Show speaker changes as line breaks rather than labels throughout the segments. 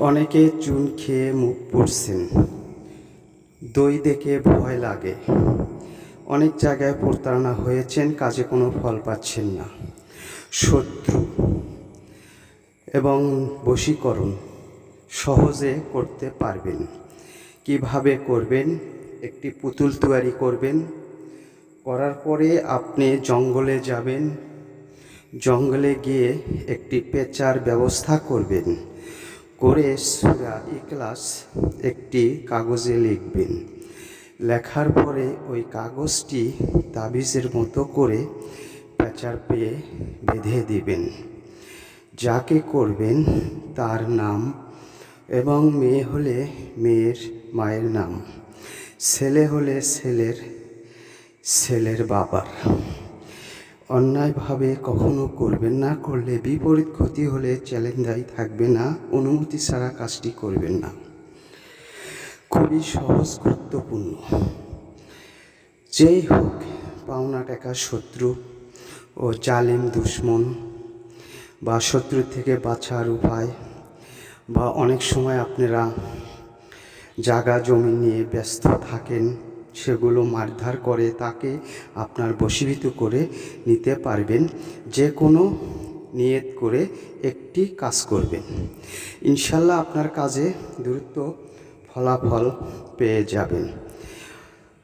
অনেকে চুন খেয়ে মুখ পড়ছেন। দই দেখে ভয় লাগে। অনেক জায়গায় প্রতারণা হয়েছেন, কাজে কোনো ফল পাচ্ছেন না। শত্রু এবং বশীকরণ সহজে করতে পারবেন। কীভাবে করবেন? একটি পুতুল তৈরি করবেন। করার পরে আপনি জঙ্গলে যাবেন। জঙ্গলে গিয়ে একটি পেঁচার ব্যবস্থা করবেন। করে সুরা ইকলাস একটি কাগজে লিখবেন। লেখার পরে ওই কাগজটি তাবিজের মতো করে পেঁচার পেয়ে বেঁধে দিবেন। যাকে করবেন তার নাম এবং মেয়ে হলে মেয়ের মায়ের নাম, ছেলে হলে ছেলের ছেলের বাবার। অন্যায়ভাবে কখনো করবেন না, করলে বিপরীত ক্ষতি হলে চ্যালেঞ্জাই থাকবে না, অনুমতি ছাড়া কাজটি করবেন না। খুবই সহজ, গুরুত্বপূর্ণ। যেই হোক, পাওনা টাকা শত্রু ও জালেম দুশ্মন বা শত্রু থেকে বাঁচার উপায় বা অনেক সময় আপনারা জাগা জমি নিয়ে ব্যস্ত থাকেন সেগুলো মারধার করে তাকে আপনার বশীভূত করে নিতে পারবেন। যে কোনো নিয়ত করে একটি কাজ করবেন। ইনশাল্লাহ আপনার কাজে দ্রুত ফলাফল পেয়ে যাবেন।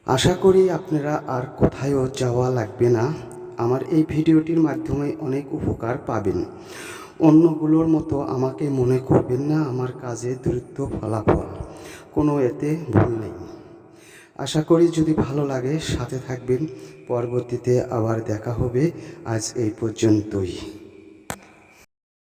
আশা করি আপনারা আর কোথায়ও যাওয়া লাগবে না। আমার এই ভিডিওটির মাধ্যমে অনেক উপকার পাবেন। অন্যগুলোর মতো আমাকে মনে করবেন না, আমার কাজে দ্রুত ফলাফল। কোনো এতে ভুল নেই। আশা করি যদি ভালো লাগে সাথে থাকবেন। পরবর্তীতে আবার দেখা হবে। আজ এই পর্যন্তই।